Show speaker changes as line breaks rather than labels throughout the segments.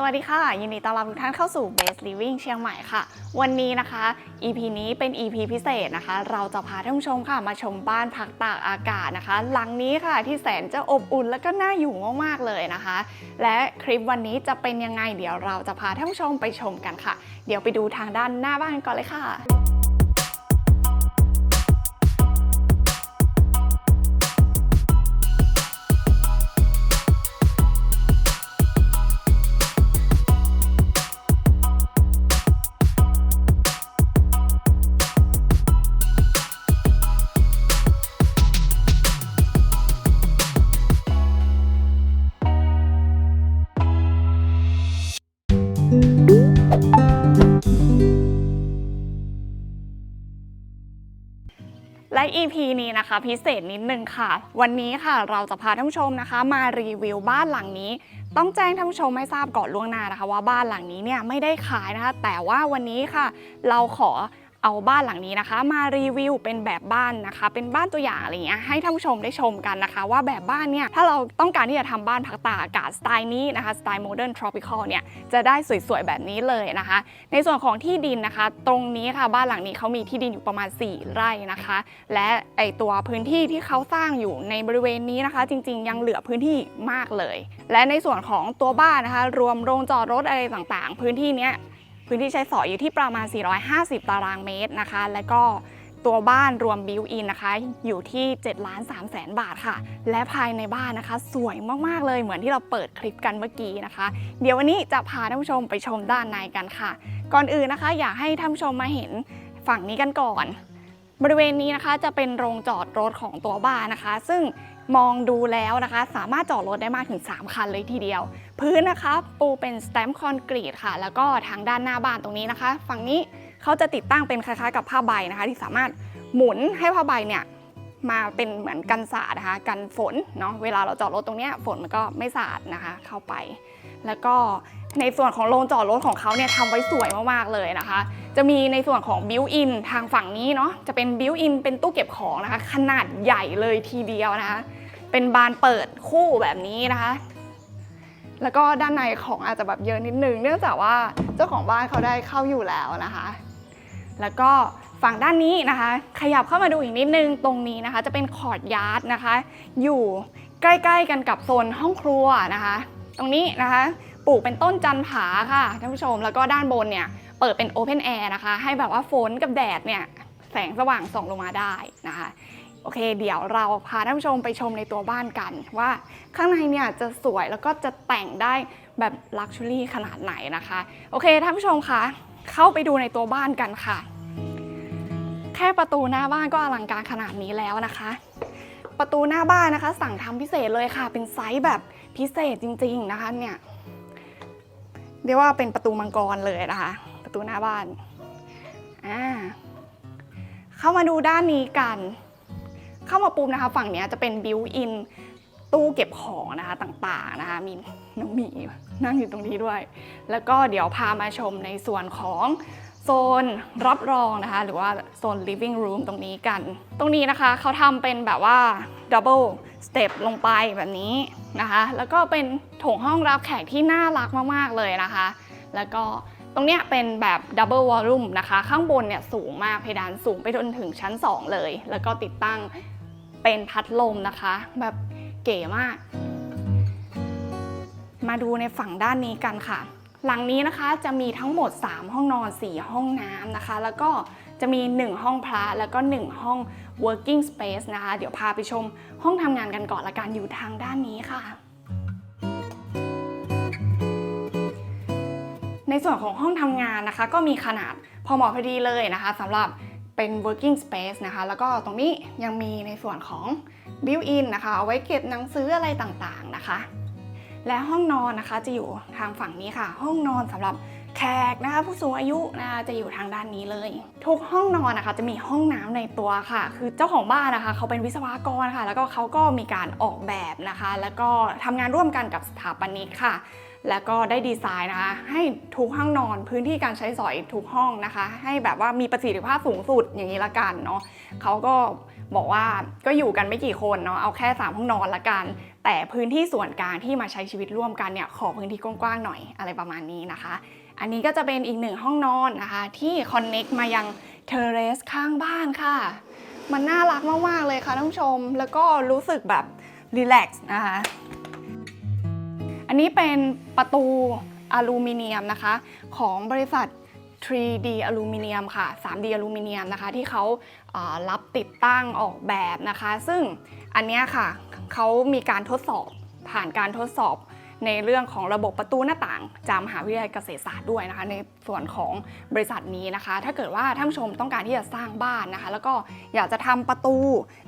สวัสดีค่ะ ยินดีต้อนรับทุกท่านเข้าสู่ Best Living เชียงใหม่ค่ะ วันนี้นะคะ EP นี้เป็น EP พิเศษนะคะ เราจะพาท่านผู้ชมค่ะ มาชมบ้านพักตากอากาศนะคะ หลังนี้ค่ะที่แสนจะอบอุ่นและก็น่าอยู่มากๆเลยนะคะ และคลิปวันนี้จะเป็นยังไงเดี๋ยวเราจะพาท่านผู้ชมไปชมกันค่ะ เดี๋ยวไปดูทางด้านหน้าบ้านกันก่อนเลยค่ะ EP นี้นะคะ พิเศษนิดนึงค่ะ วันนี้ค่ะเราจะพาท่านผู้ชมนะคะ มารีวิวบ้านหลังนี้ ต้องแจ้งท่านผู้ชมให้ทราบก่อนล่วงหน้านะคะ ว่าบ้านหลังนี้เนี่ยไม่ได้ขายนะคะ แต่ว่าวันนี้ค่ะ เราขอ เอาบ้านหลังนี้นะคะ มารีวิวเป็นแบบบ้านนะคะ เป็นบ้านตัวอย่างอะไรเงี้ยให้ท่านผู้ชมได้ชมกันนะคะ ว่าแบบบ้านเนี่ยถ้าเราต้องการที่จะทำบ้านพักตากอากาศสไตล์นี้นะคะสไตล์โมเดิร์นทรอปิคอลเนี่ยจะได้สวยๆแบบนี้เลยนะคะ ในส่วนของที่ดินนะคะ ตรงนี้ค่ะบ้านหลังนี้เขามีที่ดินอยู่ประมาณ 4 ไร่นะคะ และไอตัวพื้นที่ที่เขาสร้างอยู่ในบริเวณนี้นะคะ จริง ๆ ยังเหลือพื้นที่มากเลย และในส่วนของตัวบ้านนะคะ รวมโรงจอดรถอะไรต่างๆ พื้นที่เนี้ย พื้นที่ใช้สอยอยู่ที่ประมาณ 450 ตารางเมตรนะคะ และก็ตัวบ้านรวมบิวอินนะคะ อยู่ที่7ล้าน3แสนบาทค่ะ และภายในบ้านนะคะ สวยมากๆเลยเหมือนที่เราเปิดคลิปกันเมื่อกี้นะคะ เดี๋ยววันนี้จะพาท่านผู้ชมไปชมด้านในกันค่ะ ก่อนอื่นนะคะ อยากให้ท่านผู้ชมมาเห็นฝั่งนี้กันก่อน บริเวณนี้นะคะจะเป็นโรงจอดรถของตัวบ้านนะคะ ซึ่ง มองดูแล้วนะคะ สามารถจอดรถได้มากถึง 3 คันเลยทีเดียว พื้นนะคะ ปูเป็นสแตมคอนกรีตค่ะ แล้วก็ทางด้านหน้าบ้านตรงนี้นะคะ ฝั่งนี้เขาจะติดตั้งเป็นคล้ายๆ กับผ้าใบนะคะ ที่สามารถหมุนให้ผ้าใบเนี่ยมาเป็นเหมือนกันสาดนะคะ กันฝนเนาะเวลาเราจอดรถตรงเนี้ยฝนมันก็ไม่สาดนะคะ เข้าไป แล้วก็ในส่วนของโรงจอดรถของเขาเนี่ยทำไว้สวยมากๆเลยนะคะ จะมีในส่วนของบิวอินทางฝั่งนี้เนาะจะเป็นบิวอินเป็นตู้เก็บของนะคะ ขนาดใหญ่เลยทีเดียวนะคะ เป็นบานเปิดคู่แบบนี้นะคะ แล้วก็ด้านในของอาจจะแบบเยอะนิดนึง เนื่องจากว่าเจ้าของบ้านเขาได้เข้าอยู่แล้วนะคะ แล้วก็ฝั่งด้านนี้นะคะ ขยับเข้ามาดูอีกนิดนึงตรงนี้นะคะ จะเป็นคอร์ดยาร์ดนะคะ อยู่ใกล้ ๆ กันกับโซนห้องครัวนะคะ ตรงนี้นะคะปลูกเป็นต้นจันผาค่ะท่านผู้ชมแล้วก็ด้านบนเนี่ยเปิดเป็นโอเพนแอร์นะคะ ให้แบบว่าฝนกับแดดเนี่ยแสงสว่างส่องลงมาได้นะคะ โอเค เดี๋ยวเราพาท่านผู้ชมไปชมในตัวบ้านกัน ว่าข้างในเนี่ยจะสวยแล้วก็จะแต่งได้แบบลักชัวรี่ขนาดไหนนะคะ โอเคท่านผู้ชมคะเข้าไปดูในตัวบ้านกันค่ะ แค่ประตูหน้าบ้านก็อลังการขนาดนี้แล้วนะคะ ประตูหน้าบ้านนะคะ สั่งทำพิเศษเลยค่ะ เป็นไซส์แบบพิเศษจริง ๆนะคะเนี่ยเรียกว่าเป็นประตูมังกรเลยนะคะ ประตูหน้าบ้านอ่าเข้ามาดูด้านนี้กัน เข้ามาปุ๊บนะคะ ฝั่งนี้จะเป็นบิวอินตู้เก็บของนะคะต่างๆนะคะมีน้องหมีนั่งอยู่ตรงนี้ด้วย แล้วก็เดี๋ยวพามาชมในส่วนของโซนรับรองนะคะ หรือว่าโซน living room ตรงนี้กัน ตรงนี้นะคะเขาทำเป็นแบบว่า double step ลงไปแบบนี้นะคะ แล้วก็เป็นโถงห้องรับแขกที่น่ารักมากๆเลยนะคะ แล้วก็ตรงเนี้ยเป็นแบบ double volume นะคะ ข้างบนเนี่ยสูงมากเพดานสูงไปจนถึงชั้น 2 เลย แล้วก็ติดตั้ง เป็นพัดลมนะคะ แบบเก๋มาก มาดูในฝั่งด้านนี้กันค่ะ หลังนี้นะคะจะมีทั้งหมด 3 ห้องนอน 4 ห้องน้ำนะคะ แล้วก็จะมี 1 ห้องพระแล้วก็ 1 ห้อง working space นะคะ เดี๋ยวพาไปชมห้องทำงานกันก่อนละกันอยู่ทางด้านนี้ค่ะในส่วนของห้องทำงานนะคะ ก็มีขนาดพอเหมาะพอดีเลยนะคะสำหรับ เป็น working space นะคะ แล้วก็ตรงนี้ยังมีในส่วนของ built-in นะคะเอาไว้เก็บหนังสืออะไรต่างๆนะคะ และห้องนอนนะคะจะอยู่ทางฝั่งนี้ค่ะ ห้องนอนสำหรับแขกนะคะผู้สูงอายุนะคะจะอยู่ทางด้านนี้เลย ทุกห้องนอนนะคะจะมีห้องน้ำในตัวค่ะ คือเจ้าของบ้านนะคะ เขาเป็นวิศวกรค่ะ แล้วก็เขาก็มีการออกแบบนะคะ แล้วก็ทำงานร่วมกันกับสถาปนิกค่ะ แล้วก็ได้ดีไซน์นะคะ ให้ทุกห้องนอนพื้นที่การใช้สอยทุกห้องนะคะ ให้แบบว่ามีประสิทธิภาพสูงสุดอย่างนี้ละกันเนาะเขาก็บอกว่าก็อยู่กันไม่กี่คนเนาะเอาแค่ 3 ห้องนอนละกัน แต่พื้นที่ส่วนกลางที่มาใช้ชีวิตร่วมกันเนี่ยขอพื้นที่กว้างๆหน่อยอะไรประมาณนี้นะคะ อันนี้ก็จะเป็นอีกหนึ่งห้องนอนนะคะ ที่คอนเน็กมายังเทเรสข้างบ้านค่ะ มันน่ารักมากๆเลยค่ะท่านผู้ชม แล้วก็รู้สึกแบบรีแลกซ์นะคะ อันนี้เป็นประตูอลูมิเนียมนะคะ ของบริษัท 3D อลูมิเนียมค่ะ 3D อลูมิเนียมนะคะที่เขาเอ่อรับติดตั้งออกแบบนะคะ ซึ่งอันเนี้ยค่ะเขามีการทดสอบผ่านการทดสอบในเรื่องของระบบประตูหน้าต่างจากมหาวิทยาลัยเกษตรศาสตร์ด้วยนะคะ ในส่วนของบริษัทนี้นะคะ ถ้าเกิดว่าท่านผู้ชมต้องการที่จะสร้างบ้านนะคะ แล้วก็อยากจะทำประตู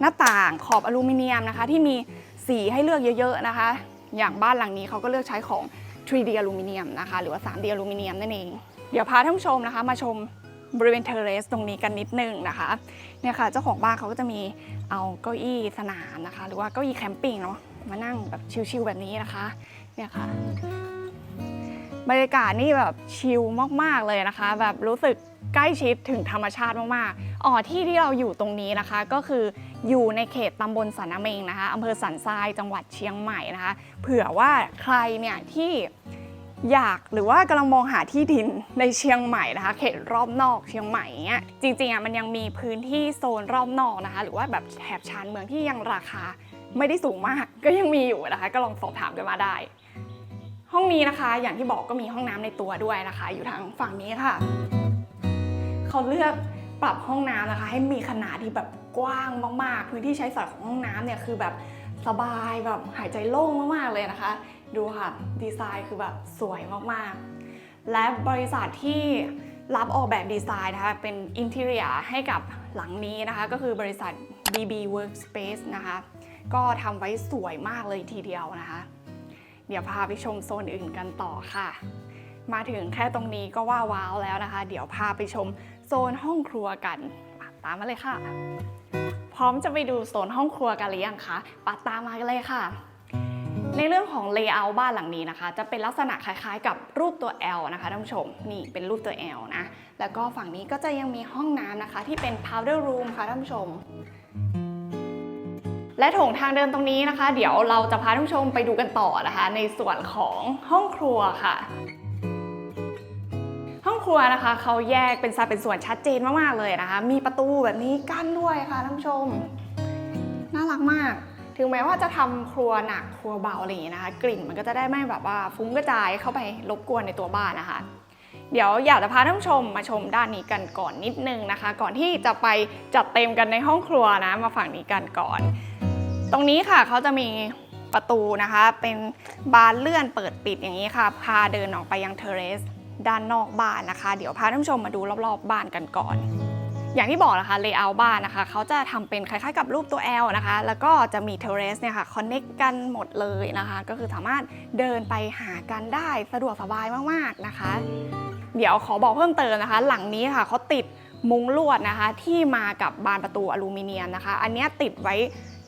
หน้าต่างขอบอลูมิเนียมนะคะ ที่มีสีให้เลือกเยอะ ๆนะคะ อย่างบ้านหลังนี้เขาก็เลือกใช้ของ 3D อลูมิเนียมนะคะ หรือว่า 3D อลูมิเนียมนั่นเอง เดี๋ยวพาท่านผู้ชมนะคะ มาชมบริเวณเทเรสตรงนี้กันนิดนึงนะคะเนี่ยค่ะเจ้าของบ้านเขาก็จะมีเอาเก้าอี้สนามนะคะ หรือว่าเก้าอี้แคมปิ้งเนาะมานั่งแบบชิลๆแบบนี้นะคะเนี่ยค่ะ บรรยากาศนี่แบบชิลมากๆเลยนะคะ แบบรู้สึกใกล้ชิดถึงธรรมชาติมากๆอ๋อที่ที่เราอยู่ตรงนี้นะคะ ก็คืออยู่ในเขตตำบลสันนเมงนะคะอำเภอสันทรายจังหวัดเชียงใหม่นะคะ เผื่อว่าใครเนี่ยที่อยากหรือว่ากำลังมองหาที่ดินในเชียงใหม่นะคะ เขตรอบนอกเชียงใหม่เนี่ยจริงๆอะมันยังมีพื้นที่โซนรอบนอกนะคะ หรือว่าแบบแถบชานเมืองที่ยังราคาไม่ได้สูงมาก ก็ยังมีอยู่นะคะ ก็ลองสอบถามกันมาได้ ห้องนี้นะคะ อย่างที่บอกก็มีห้องน้ำในตัวด้วยนะคะ อยู่ทางฝั่งนี้ค่ะ เขาเลือกปรับห้องน้ำนะคะ ให้มีขนาดที่แบบกว้างมากๆพื้นที่ใช้สอยของห้องน้ำเนี่ยคือแบบสบายแบบหายใจโล่งมากๆเลยนะคะ ดูค่ะดีไซน์คือแบบสวยมากๆ และบริษัทที่รับออกแบบดีไซน์นะคะ เป็นอินเท i รียให้กับหลังนี้นะคะ ก็คือบริษัท BB Workspace นะคะ ก็ทำไว้สวยมากเลยทีเดียวนะคะ เดี๋ยวพาไปชมโซนอื่นกันต่อค่ะ มาถึงแค่ตรงนี้ก็ว่าว้าวแล้วนะคะ เดี๋ยวพาไปชมโซนห้องครัวกันตามมาเลยค่ะ พร้อมจะไปดูโซนห้องครัวกันหรือยังคะปัดตามมากันเลยค่ะในเรื่องของเลเยอร์บ้านหลังนี้นะคะ จะเป็นลักษณะคล้ายๆ กับรูปตัว L นะคะท่านผู้ชม นี่เป็นรูปตัว L นะ แล้วก็ฝั่งนี้ก็จะยังมีห้องน้ำนะคะ ที่เป็น powder room ค่ะท่านผู้ชม และโถงทางเดินตรงนี้นะคะ เดี๋ยวเราจะพาท่านผู้ชมไปดูกันต่อนะคะ ในส่วนของห้องครัวค่ะห้องครัวนะคะเขาแยกเป็นสัดเป็นส่วนชัดเจนมากๆเลยนะคะ มีประตูแบบนี้กั้นด้วยค่ะท่านผู้ชม น่ารักมาก ถึงแม้ว่าจะทำครัวหนักครัวเบาอะไรอย่างนี้นะคะ กลิ่นมันก็จะได้ไม่แบบว่าฟุ้งกระจายเข้าไปรบกวนในตัวบ้านนะคะ เดี๋ยวอยากจะพาท่านผู้ชมมาชมด้านนี้กันก่อนนิดนึงนะคะ ก่อนที่จะไปจัดเต็มกันในห้องครัวนะมาฝั่งนี้กันก่อน ตรงนี้ค่ะเขาจะมีประตูนะคะ เป็นบานเลื่อนเปิดปิดอย่างนี้ค่ะพาเดินออกไปยังเทเรสด้านนอกบ้านนะคะ เดี๋ยวพาท่านผู้ชมมาดูรอบๆบ้านกันก่อน อย่างที่บอกนะคะเลเยอร์บ้านนะคะเขาจะทำเป็นคล้ายๆกับรูปตัว L นะคะ แล้วก็จะมีเทเรสเนี่ยค่ะคอนเน็กกันหมดเลยนะคะ ก็คือสามารถเดินไปหากันได้สะดวกสบายมากๆนะคะ เดี๋ยวขอบอกเพิ่มเติมนะคะ หลังนี้ค่ะเขาติด มุ้งลวดนะคะที่มากับบานประตูอลูมิเนียมนะคะ อันนี้ติดไว้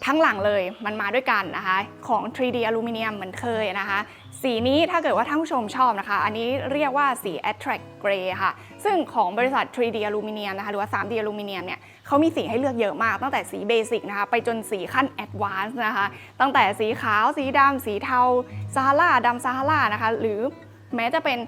ทั้งหลังเลยมันมาด้วยกันนะคะ ของ 3D อลูมิเนียมเหมือนเคยนะคะ สีนี้ถ้าเกิดว่าท่านผู้ชมชอบนะคะ อันนี้เรียกว่าสี Attract Gray ค่ะ ซึ่งของบริษัท 3D อลูมิเนียมนะคะหรือว่า 3D อลูมิเนียมเนี่ยเขามีสีให้เลือกเยอะมาก ตั้งแต่สีเบสิกนะคะ ไปจนสีขั้น Advanced นะคะ ตั้งแต่สีขาวสีดำสีเทาซาฮาราดำซาฮารานะคะ หรือแม้จะเป็น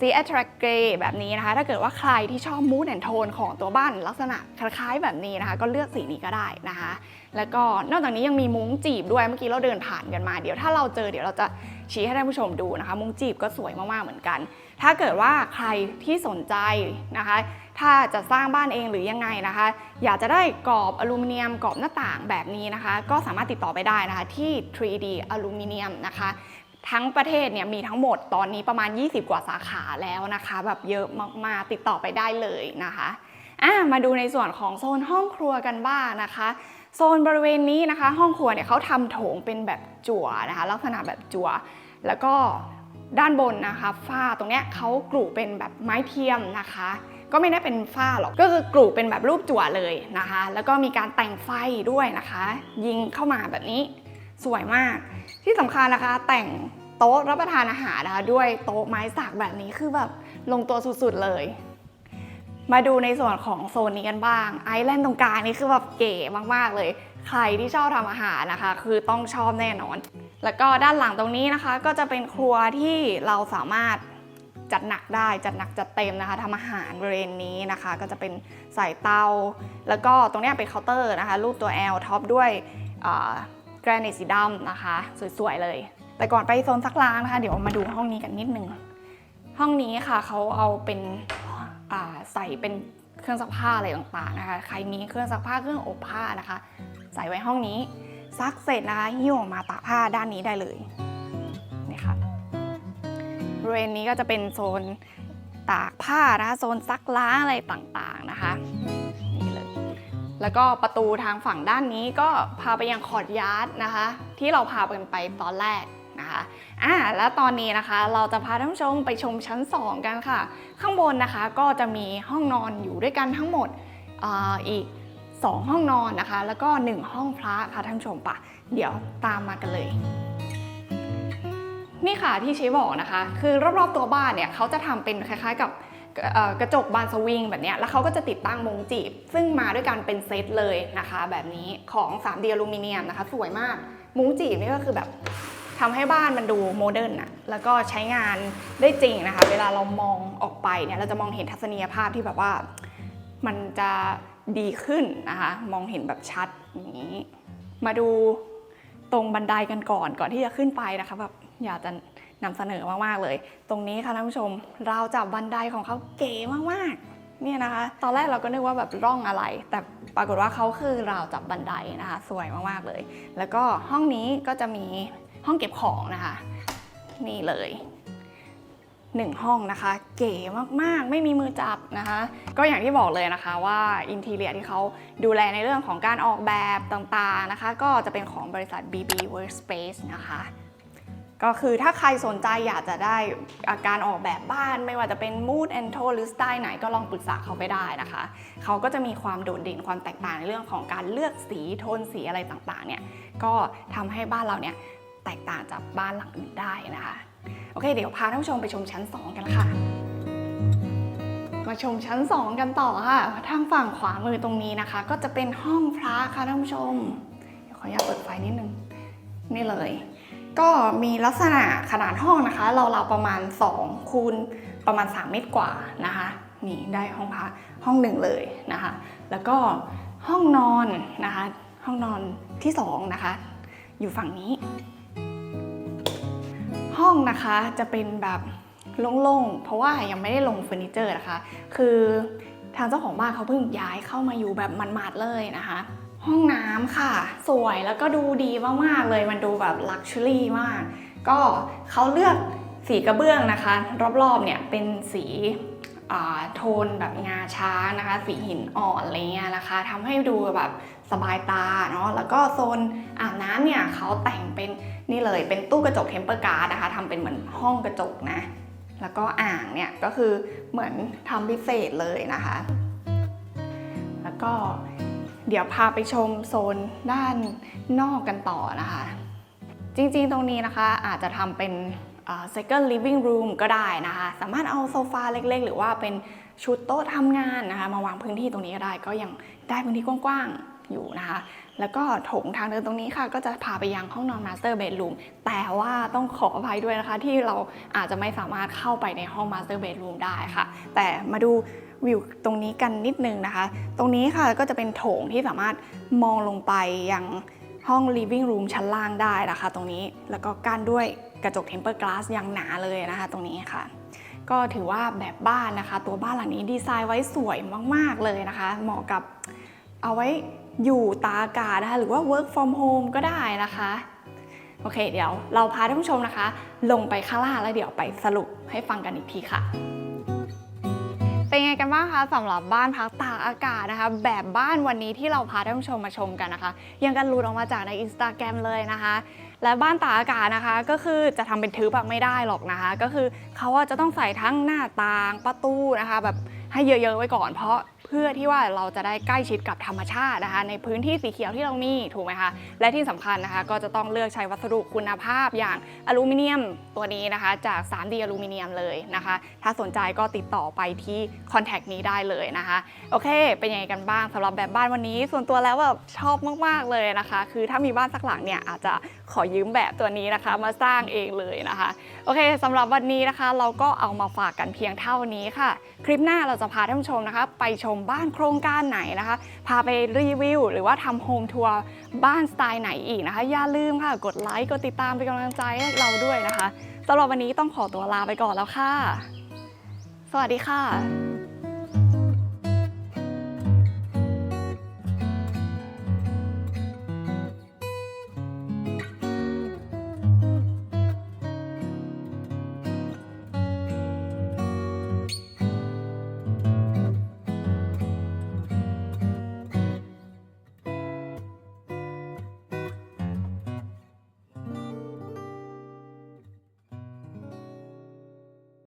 สี attract gray แบบนี้นะคะ ถ้าเกิดว่าใครที่ชอบ mood and tone ของตัวบ้านลักษณะคล้ายๆแบบนี้นะคะ ก็เลือกสีนี้ก็ได้นะคะ แล้วก็นอกจากนี้ยังมีมุ้งจีบด้วยเมื่อกี้เราเดินผ่านกันมา เดี๋ยวถ้าเราเจอเดี๋ยวเราจะชี้ให้ท่านผู้ชมดูนะคะ มุ้งจีบก็สวยมากๆเหมือนกัน ถ้าเกิดว่าใครที่สนใจนะคะ ถ้าจะสร้างบ้านเองหรือยังไงนะคะ อยากจะได้กรอบอลูมิเนียมกรอบหน้าต่างแบบนี้นะคะ ก็สามารถติดต่อไปได้นะคะที่ 3D อลูมิเนียมนะคะ ทั้งประเทศเนี่ยมีทั้งหมดตอนนี้ประมาณ 20 กว่าสาขาแล้วนะคะ แบบเยอะมากๆติดต่อไปได้เลยนะคะอะมาดูในส่วนของโซนห้องครัวกันบ้างนะคะ โซนบริเวณนี้นะคะ ห้องครัวเนี่ยเขาทำโถงเป็นแบบจั่วนะคะ ลักษณะแบบจั่วแล้วก็ด้านบนนะคะฝ้าตรงเนี้ยเขากรุเป็นแบบไม้เทียมนะคะ ก็ไม่ได้เป็นฝ้าหรอกก็คือกรุเป็นแบบรูปจั่วเลยนะคะ แล้วก็มีการแต่งไฟด้วยนะคะ ยิงเข้ามาแบบนี้สวยมาก ที่สำคัญนะคะ แต่งโต๊ะรับประทานอาหารนะคะ ด้วยโต๊ะไม้สักแบบนี้คือแบบลงตัวสุดๆเลย มาดูในส่วนของโซนนี้กันบ้าง ไอแลนด์ตรงกลางนี่คือแบบเก๋มากๆเลย ใครที่ชอบทำอาหารนะคะ คือต้องชอบแน่นอน แล้วก็ด้านหลังตรงนี้นะคะ ก็จะเป็นครัวที่เราสามารถจัดหนักได้จัดหนักจัดเต็มนะคะทำอาหารบริเวณนี้นะคะ ก็จะเป็นใส่เตา แล้วก็ตรงนี้เป็นเคาน์เตอร์นะคะ รูปตัว L ท็อปด้วย แกรนิตสีดำนะคะ สวยๆเลย แต่ก่อนไปโซนซักล้างนะคะ เดี๋ยวมาดูห้องนี้กันนิดนึง ห้องนี้ค่ะเขาเอาเป็นใส่เป็นเครื่องซักผ้าอะไรต่างๆนะคะ ใครมีเครื่องซักผ้าเครื่องอบผ้านะคะ ใส่ไว้ห้องนี้ซักเสร็จนะคะหิ้วออกมาตากผ้าด้านนี้ได้เลยนี่ค่ะบริเวณนี้ก็จะเป็นโซนตากผ้านะคะโซนซักล้างอะไรต่างๆนะคะ แล้วก็ประตูทางฝั่งด้านนี้ก็พาไปยังคอร์ดยาร์ดนะคะ ที่เราพากันไปตอนแรกนะคะอ่าแล้วตอนนี้นะคะเราจะพาท่านผู้ชมไปชมชั้น 2 กันค่ะ ข้างบนนะคะก็จะมีห้องนอนอยู่ด้วยกันทั้งหมดออีก 2 ห้องนอนนะคะ แล้วก็ 1 ห้องพระค่ะท่านผู้ชมปะเดี๋ยวตามมากันเลย นี่ค่ะที่เชี้บอกนะคะ คือรอบๆตัวบ้านเนี่ยเขาจะทำเป็นคล้ายๆกับ กระจกบานสวิงแบบนี้แล้วเขาก็จะติดตั้งมงจีบ ซึ่งมาด้วยกันเป็นเซตเลยนะคะ แบบนี้ของ 3D อลูมิเนียมนะคะ สวยมากมุงจีบนี่ก็คือแบบทำให้บ้านมันดูโมเดิร์นอะแล้วก็ใช้งานได้จริงนะคะ เวลาเรามองออกไปเนี่ยเราจะมองเห็นทัศนียภาพที่แบบว่ามันจะดีขึ้นนะคะ มองเห็นแบบชัดอย่างนี้ มาดูตรงบันไดกันก่อนก่อนที่จะขึ้นไปนะคะแบบอยากจะ นำเสนอมากๆเลย ตรงนี้ค่ะท่านผู้ชมราวจับบันไดของเขาเก๋มากๆเนี่ยนะคะ ตอนแรกเราก็นึกว่าแบบร่องอะไร แต่ปรากฏว่าเขาคือราวจับบันไดนะคะ สวยมากๆเลย แล้วก็ห้องนี้ก็จะมีห้องเก็บของนะคะ นี่เลยหนึ่งห้องนะคะ เก๋มากๆ ไม่มีมือจับนะคะ ก็อย่างที่บอกเลยนะคะว่าอินทีเรียที่เขาดูแลในเรื่องของการออกแบบต่างๆนะคะ ก็จะเป็นของบริษัท BB Workspace นะคะ ก็คือถ้าใครสนใจอยากจะได้อาการออกแบบบ้านไม่ว่าจะเป็น mood and tone หรือสไตล์ไหนก็ลองปรึกษาเขาไปได้นะคะ เขาก็จะมีความโดดเด่นความแตกต่างในเรื่องของการเลือกสีโทนสีอะไรต่างๆเนี่ยก็ทำให้บ้านเราเนี่ยแตกต่างจากบ้านหลังอื่นได้นะคะโอเค เดี๋ยวพาท่านผู้ชมไปชมชั้น 2 กันค่ะ มาชมชั้น 2 กันต่อค่ะ ทางฝั่งขวามือตรงนี้นะคะ ก็จะเป็นห้องพระค่ะท่านผู้ชมเดี๋ยวขออนุญาตเปิดไฟนิดนึงนี่เลย ก็มีลักษณะขนาดห้องนะคะเราๆประมาณ2คูณประมาณ 3 เมตรกว่านะคะนี่ได้ห้องพักห้องหนึ่งเลยนะคะ แล้วก็ห้องนอนนะคะ ห้องนอนที่สองนะคะ อยู่ฝั่งนี้ ห้องนะคะจะเป็นแบบโล่งๆ เพราะว่ายังไม่ได้ลงเฟอร์นิเจอร์นะคะ คือทางเจ้าของบ้านเขาเพิ่งย้ายเข้ามาอยู่แบบมันมาดๆเลยนะคะ ห้องน้ำค่ะ สวยแล้วก็ดูดีมากๆเลยมันดูแบบลักชัวรี่มาก ก็เขาเลือกสีกระเบื้องนะคะ รอบๆเนี่ยเป็นสีโทนแบบงาช้างนะคะ สีหินอ่อนอะไรเงี้ยนะคะทำให้ดูแบบสบายตาเนาะแล้วก็โซนอาบน้ำเนี่ยเขาแต่งเป็นนี่เลยเป็นตู้กระจกเทมเปอร์การ์ดนะคะทำเป็นเหมือนห้องกระจกนะ แล้วก็อ่างเนี่ยก็คือเหมือนทำพิเศษเลยนะคะ แล้วก็ เดี๋ยวพาไปชมโซนด้านนอกกันต่อนะคะ จริงๆตรงนี้นะคะอาจจะทำเป็นเอ่อ second living room ก็ได้นะคะ สามารถเอาโซฟาเล็กๆ หรือว่าเป็นชุดโต๊ะทำงานนะคะ มาวางพื้นที่ตรงนี้ก็ได้ก็ยังได้พื้นที่กว้างๆอยู่นะคะ แล้วก็โถงทางเดินตรงนี้ค่ะ ก็จะพาไปยังห้องนอน master bedroom แต่ว่าต้องขออภัยด้วยนะคะ ที่เราอาจจะไม่สามารถเข้าไปในห้อง master bedroom ได้ค่ะ แต่มาดู วิวตรงนี้กันนิดนึงนะคะ ตรงนี้ค่ะก็จะเป็นโถงที่สามารถมองลงไปยังห้อง living room ชั้นล่างได้นะคะ ตรงนี้แล้วก็กั้นด้วยกระจก tempered glass อย่างหนาเลยนะคะ ตรงนี้ค่ะ ก็ถือว่าแบบบ้านนะคะ ตัวบ้านหลังนี้ดีไซน์ไว้สวยมาก ๆ เลยนะคะ เหมาะกับเอาไว้อยู่ตากอากาศนะคะ หรือว่า work from home ก็ได้นะคะโอเค เดี๋ยวเราพาท่านผู้ชมนะคะ ลงไปข้างล่างแล้วเดี๋ยวไปสรุปให้ฟังกันอีกทีค่ะ เป็นไงกันบ้างคะสำหรับบ้านพักตากอากาศนะคะ แบบบ้านวันนี้ที่เราพาท่านผู้ชมมาชมกันนะคะ ยังกันรูดออกมาจากในอินสตาแกรมเลยนะคะ และบ้านตากอากาศนะคะ ก็คือจะทำเป็นทึบแบบไม่ได้หรอกนะคะ ก็คือเขาจะต้องใส่ทั้งหน้าต่างประตูนะคะ แบบให้เยอะๆไว้ก่อนเพราะ พื่อที่ว่าเราจะได้ใกล้ชิดกับธรรมชาตินะคะ ในพื้นที่สีเขียวที่เรามีถูกไหมคะและที่สำคัญนะคะ ก็จะต้องเลือกใช้วัสดุคุณภาพอย่างอลูมิเนียมตัวนี้นะคะ จาก 3D อลูมิเนียมเลยนะคะ ถ้าสนใจก็ติดต่อไปที่คอนแทคนี้ได้เลยนะคะ โอเค เป็นยังไงกันบ้างสำหรับแบบบ้านวันนี้ ส่วนตัวแล้วแบบชอบมากๆเลยนะคะ คือถ้ามีบ้านสักหลังเนี่ยอาจจะขอยืมแบบตัวนี้นะคะ มาสร้างเองเลยนะคะโอเคสำหรับวันนี้นะคะ เราก็เอามาฝากกันเพียงเท่านี้ค่ะ คลิปหน้าเราจะพาท่านผู้ชมนะคะ ไปชมบ้านโครงการไหนนะคะ พาไปรีวิว หรือว่าทำโฮมทัวร์บ้านสไตล์ไหนอีกนะคะ อย่าลืมค่ะ กดไลค์ กดติดตามเป็นกำลังใจให้เราด้วยนะคะสำหรับวันนี้ต้องขอตัวลาไปก่อนแล้วค่ะ สวัสดีค่ะ